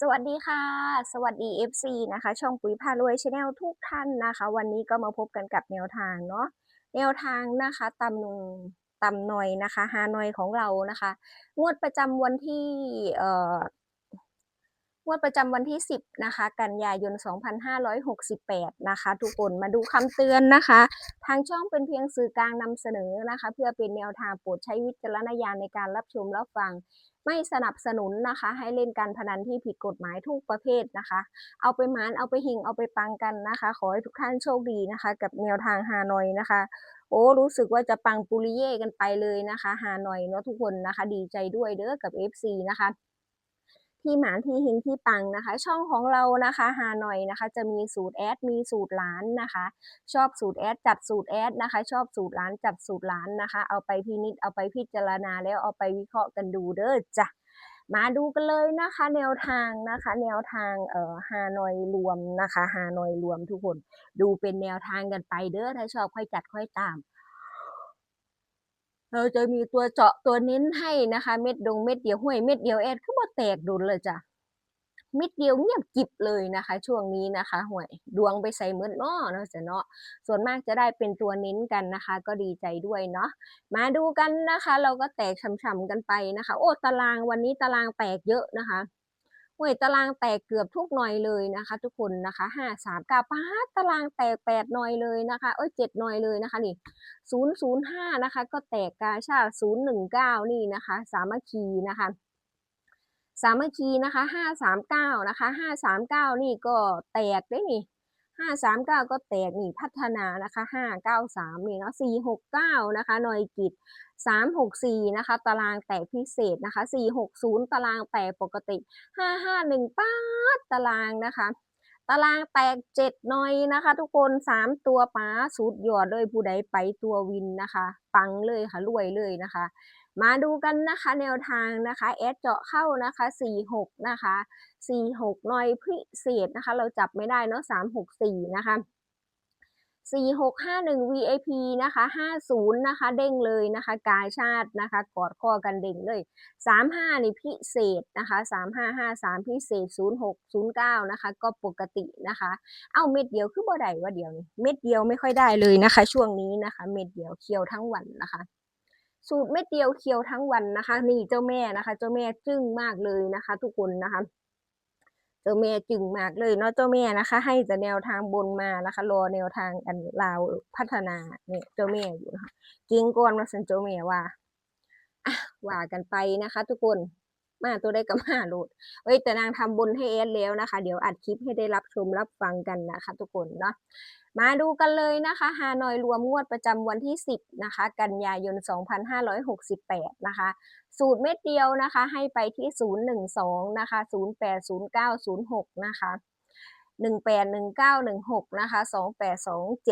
สวัสดีค่ะ สวัสดี FC นะคะ ช่องปุ๋ยพารวยชาแนลทุกท่านนะคะ วันนี้ก็มาพบกันกับแนวทางเนาะแนวทางนะคะตำหนึ่งตำหน่อยนะคะฮานอยของเรานะคะ งวดประจำวันที่เอ่องวดประจำวันที่ 10 นะคะ กันยายน 2568 นะคะ ทุกคนมาดูคำเตือนนะคะ ทางช่องเป็นเพียงสื่อกลางนำเสนอนะคะ เพื่อเป็นแนวทางโปรดใช้วิจารณญาณในการรับชมรับฟัง ไม่สนับสนุนนะคะ ให้เล่นการพนันที่ผิดกฎหมายทุกประเภทนะคะ เอาไปมานเอาไปหิงเอาไปปังกันนะคะ ขอให้ทุกท่านโชคดีนะคะ กับแนวทางฮานอยนะคะ โอ้รู้สึกว่าจะปังปุริเย่กันไปเลยนะคะฮานอยเนาะทุกคนนะคะ ดีใจด้วยเด้อกับ FC นะคะ ที่หมานที่หิงที่ปังนะคะ ช่องของเรานะคะฮานอยนะคะ จะมีสูตรแอดมีสูตรหลานนะคะ ชอบสูตรแอดจัดสูตรแอดนะคะ ชอบสูตรหลานจัดสูตรหลานนะคะ เอาไปพินิจเอาไปพิจารณาแล้วเอาไปวิเคราะห์กันดูเด้อจ้ะมาดูกันเลยนะคะ แนวทางนะคะ แนวทางเอ่อฮานอยรวมนะคะฮานอยรวมทุกคน ดูเป็นแนวทางกันไปเด้อถ้าชอบค่อยจัดค่อยตาม เราจะมีตัวเจาะตัวเน้นให้นะคะ เม็ดดงเม็ดเดียวห้วยเม็ดเดียวแอดก็มาแตกดุลเลยจ้ะเม็ดเดียวเงียบกิบเลยนะคะ ช่วงนี้นะคะห่วยดวงไปใส่เมืดเนาะเนาะจะเนาะส่วนมากจะได้เป็นตัวเน้นกันนะคะ ก็ดีใจด้วยเนาะมาดูกันนะคะ เราก็แตกช่ำๆกันไปนะคะ โอ้ตารางวันนี้ตารางแตกเยอะนะคะ ห่วยตารางแตกเกือบทุกหน่อยเลยนะคะ ทุกคนนะคะห้าสามเก้าป้าตารางแตกแปดหน่อยเลยนะคะเอ้ยเจ็ดหน่อยเลยนะคะนี่ศูนย์ศูนย์ห้านะคะ ก็แตกกาชาศูนย์หนึ่งเก้านี่นะคะ สามัคคีนะคะสามัคคีนะคะห้าสามเก้านะคะห้าสามเก้านี่ก็แตกได้นี่ ห้าสามเก้าก็แตกนี่พัฒนานะคะห้าเก้าสามนี่เนาะสี่หกเก้านะคะหน่วยกิจสามหกสี่นะคะ ตารางแตกพิเศษนะคะสี่หกศูนย์ตารางแตกปกติห้าห้าหนึ่งป้าตารางนะคะตารางแตกเจ็ดหน่อยนะคะ ทุกคนสามตัวป้าสุดยอดเลยผู้ใดไปตัววินนะคะ ปังเลยค่ะรวยเลยนะคะ มาดูกันนะคะแนวทางนะคะแอดเจาะเข้านะคะ 46 นะคะ 46หน่อยพิเศษนะคะ เราจับไม่ได้เนาะ364 นะคะ 4651 VIP นะคะ 50 นะคะ เด้งเลยนะคะ กายชาตินะคะ กอดข้อกันเด้งเลย 35 นี่พิเศษนะคะ 3553 พิเศษ 0609 นะคะ ก็ปกตินะคะ เอาเม็ดเดียวคือบ่ได้ว่าเดียวนี่เม็ดเดียวไม่ค่อยได้เลยนะคะ ช่วงนี้นะคะ เม็ดเดียวเคี่ยวทั้งวันนะคะ สูตรเม็ดเดียวเคี้ยวทั้งวันนะคะ นี่เจ้าแม่นะคะ เจ้าแม่จึ้งมากเลยนะคะ ทุกคนนะคะ เจ้าแม่จึ้งมากเลยเนาะเจ้าแม่นะคะ ให้แต่แนวทางบนมานะคะ รอแนวทางอันลาวพัฒนาเนี่ยเจ้าแม่อยู่นะคะเก่งก่อนมาสันเจ้าแม่ว่าอะว่ากันไปนะคะ ทุกคน มาตัวได้กับมาโหลดเอ้ยแต่นางทำบุญให้เอสแล้วนะคะ เดี๋ยวอัดคลิปให้ได้รับชมรับฟังกันนะคะ ทุกคนเนาะมาดูกันเลยนะคะฮานอยรวมงวดประจำวันที่ 10นะคะ กันยายน 2568 นะคะ สูตรเม็ดเดียวนะคะ ให้ไปที่ 012 นะคะ 080906 นะคะ 181916นะคะ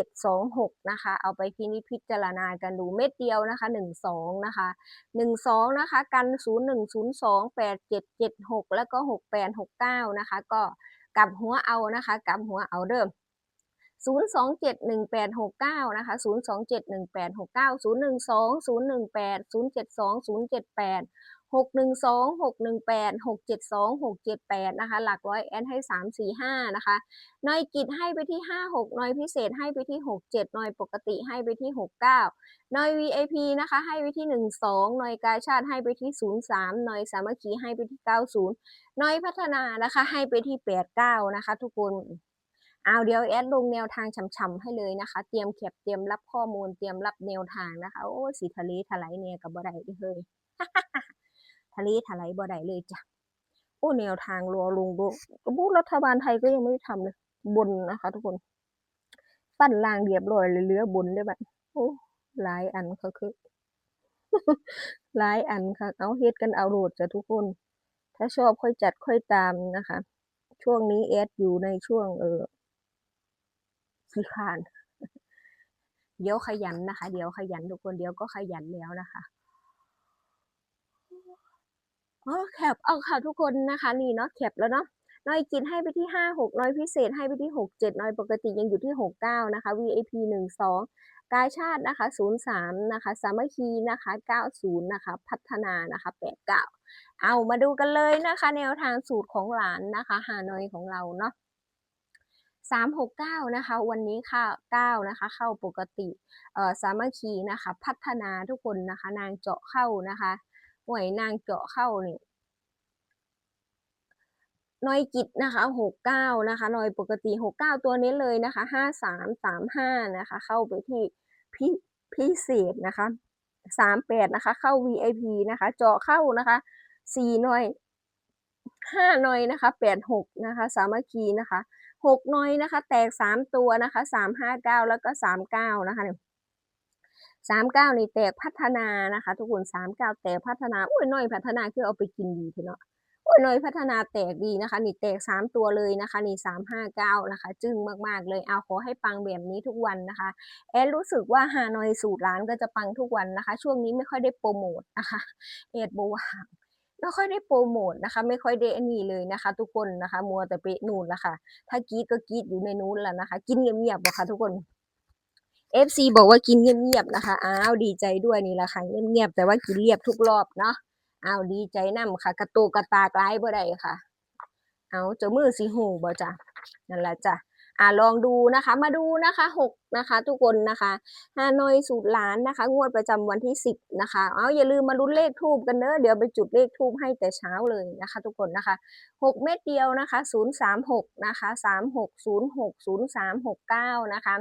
282726นะคะ เอาไปพินิจพิจารณากันดูเม็ดเดียวนะคะ 12 นะคะ 12 นะคะ กัน 0102 8776 แล้วก็ 6869 นะคะ ก็กลับหัวเอานะคะกลับหัวเอาเดิม0271869 นะคะ 0271869 012 018 072 078 612 618 672 678นะคะ หลักร้อยแอนให้3 4 5นะคะนอยกิจให้ไปที่56หกนอยพิเศษให้ไปที่67หน่อยปกติให้ไปที่69หน่อย VIP นะคะ ให้ไปที่หนึ่งสองนอยกาชาติให้ไปที่03หน่อยสามัคคีให้ไปที่90หน่อยพัฒนานะคะ ให้ไปที่89นะคะ ทุกคนเอาเดี๋ยวแอดลงแนวทางช่ำๆให้เลยนะคะ เตรียมแคปเตรียมรับข้อมูลเตรียมรับแนวทางนะคะ โอ้สีทะเลทลายเนี่ยกับบ่ได้เด้อเฮ้ย ทะเลทลายบ่ได้เลยจ้ะโอ้แนวทางรอลงดูบูรัฐบาลไทยก็ยังไม่ได้ทำเลยบนนะคะ ทุกคนปั้นล่างเรียบร้อยเลยเหลือบนได้แบบโอ้หลายอันเขาคือหลายอันค่ะ เอาเฮ็ดกันเอาโหลดจ้ะทุกคน ถ้าชอบค่อยจัดค่อยตามนะคะ ช่วงนี้แอดอยู่ในช่วง เออขี้คร้าน เดี๋ยวขยันนะคะ เดี๋ยวขยันทุกคนเดี๋ยวก็ขยันแล้วนะคะ อ๋อแคปเอาค่ะทุกคนนะคะ นี่เนาะแคปแล้วเนาะน้อยกินให้ไปที่ห้าหกน้อยพิเศษให้ไปที่หกเจ็ดน้อยปกติยังอยู่ที่หกเก้านะคะ VIP หนึ่งสองกาชาตินะคะ 03 นะคะ สามัคคีนะคะ 90 นะคะ พัฒนานะคะ 89 เอามาดูกันเลยนะคะ แนวทางสูตรของหลานนะคะฮานอยของเราเนาะ369นะคะ วันนี้ค่ะ9นะคะ เข้าปกติเอ่อสามัคคีนะคะ พัฒนาทุกคนนะคะ นางเจาะเข้านะคะ หวยนางเจาะเข้านี่นอยกิจนะคะ69นะคะนอยปกติ69ตัวนี้เลยนะคะ5335นะคะ เข้าไปที่พิพิเศษนะคะ38นะคะ เข้า VIP นะคะ เจาะเข้านะคะ4หน่อย5หน่อยนะคะ86นะคะสามัคคีนะคะ6หน่อยนะคะ แตก3ตัวนะคะ359แล้วก็39นะคะ เนี่ย39นี่แตกพัฒนานะคะ ทุกคน39แตกพัฒนาโอ้ยน้อยพัฒนาคือเอาไปกินดีเถอะเนาะโอ้ยน้อยพัฒนาแตกดีนะคะ นี่แตก3ตัวเลยนะคะนี่359นะคะ จึ้งมากๆเลยเอาขอให้ปังแบบนี้ทุกวันนะคะ แอดรู้สึกว่าฮานอยสูตรร้านก็จะปังทุกวันนะคะ ช่วงนี้ไม่ค่อยได้โปรโมตนะคะแอดบวางไม่ค่อยได้โปรโมตนะคะ ไม่ค่อยได้อันนี้เลยนะคะ ทุกคนนะคะ มัวแต่ไปนู่นละค่ะ ถ้ากีดก็กีดอยู่ในนู้นแหละนะคะ กินเงียบๆบ่ค่ะทุกคน FC บอกว่ากินเงียบๆนะคะ อ้าวดีใจด้วยนี่ละค่ะเงียบๆแต่ว่ากินเรียบทุกรอบเนาะ อ้าวดีใจนำค่ะ กระตูกระตากหลายบ่ได้ค่ะ เอาเจ้ามือสีหูบ่จ้ะนั่นแหละจ้ะ อ่าลองดูนะคะ มาดูนะคะหกนะคะ ทุกคนนะคะฮานอยสูตรหลานนะคะ งวดประจำวันที่สิบนะคะเอาอย่าลืมมาลุ้นเลขทูบกันเด้อเดี๋ยวไปจุดเลขทูบให้แต่เช้าเลยนะคะ ทุกคนนะคะหกเม็ดเดียวนะคะศูนย์สามหกนะคะสามหกศูนย์หกศูนย์สามหกเก้านะคะ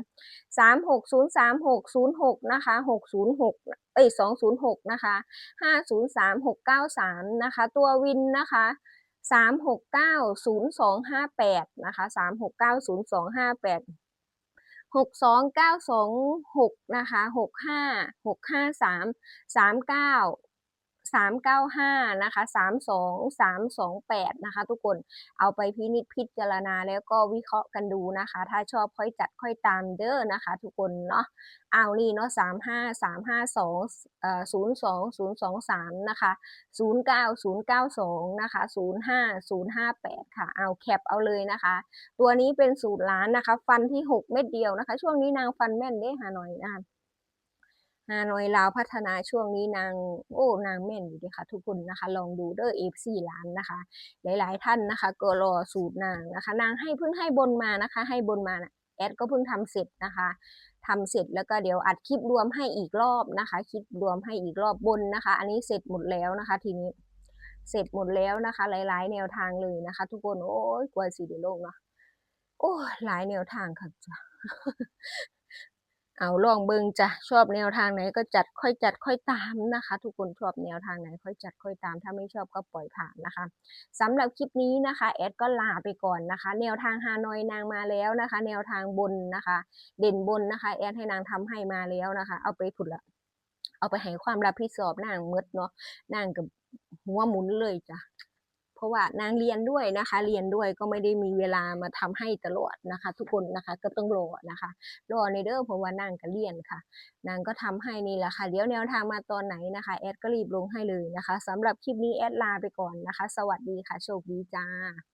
สามหกศูนย์สามหกศูนย์หกนะคะหกศูนย์หกเอ้ยสองศูนย์หกนะคะห้าศูนย์สามหกเก้าสามนะคะ ตัววินนะคะ สามหกเก้าศูนย์สองห้าแปดนะคะสามหกเก้าศูนย์สองห้าแปดหกสองเก้าสองหกนะคะหกห้าหกห้าสามสามเก้า สามเก้าห้านะคะสามสองสามสองแปดนะคะ ทุกคนเอาไปพินิจพิจารณาแล้วก็วิเคราะห์กันดูนะคะ ถ้าชอบค่อยจัดค่อยตามเด้อนะคะ ทุกคนเนาะเอานี่เนาะสามห้าสามห้าสองเอ่อศูนย์สองศูนย์สองสามนะคะศูนย์เก้าศูนย์เก้าสองนะคะศูนย์ห้าศูนย์ห้าแปดค่ะเอาแคปเอาเลยนะคะ ตัวนี้เป็นสูตรล้านนะคะ ฟันที่หกเม็ดเดียวนะคะ ช่วงนี้นางฟันแม่นได้หาหน่อยนะคะ ฮานอยลาวพัฒนาช่วงนี้นางโอ้นางแม่นอยู่ดีค่ะทุกคนนะคะ ลองดูเด้อเอฟซีล้านนะคะ หลายๆท่านนะคะ ก็รอสูตรนางนะคะ นางให้เพิ่งให้บนมานะคะ ให้บนมานะแอดก็เพิ่งทำเสร็จนะคะทำเสร็จแล้วก็เดี๋ยวอัดคลิปรวมให้อีกรอบนะคะ คลิปรวมให้อีกรอบบนนะคะ อันนี้เสร็จหมดแล้วนะคะ ทีนี้เสร็จหมดแล้วนะคะ หลาย ๆ แนวทางเลยนะคะ ทุกคนโอ้ยกลัวสิเดี๋ยวโลกเนาะโอ้ยหลายแนวทางค่ะจ้ะ เอาลองเบิงจ้ะชอบแนวทางไหนก็จัดค่อยจัดค่อยตามนะคะ ทุกคนชอบแนวทางไหนค่อยจัดค่อยตาม ถ้าไม่ชอบก็ปล่อยผ่านนะคะสำหรับคลิปนี้นะคะแอดก็ลาไปก่อนนะคะ แนวทางฮานอยนางมาแล้วนะคะ แนวทางบนนะคะ เด่นบนนะคะ แอดให้นางทำให้มาแล้วนะคะ เอาไปผุดละเอาไปให้ความรับผิดชอบนางหมดเนาะนางกับหัวหมุนเลยจ้ะ ราะว่านางเรียนด้วยนะคะ เรียนด้วยก็ไม่ได้มีเวลามาทำให้ตลอดนะคะ ทุกคนนะคะก็ต้องรอนะคะรอในเด้อเพราะว่านางก็เรียนค่ะ นางก็ทำให้นี่แหละค่ะเดี๋ยวแนวทางมาตอนไหนนะคะแอดก็รีบลงให้เลยนะคะสำหรับคลิปนี้แอดลาไปก่อนนะคะ สวัสดีค่ะ โชคดีจ้า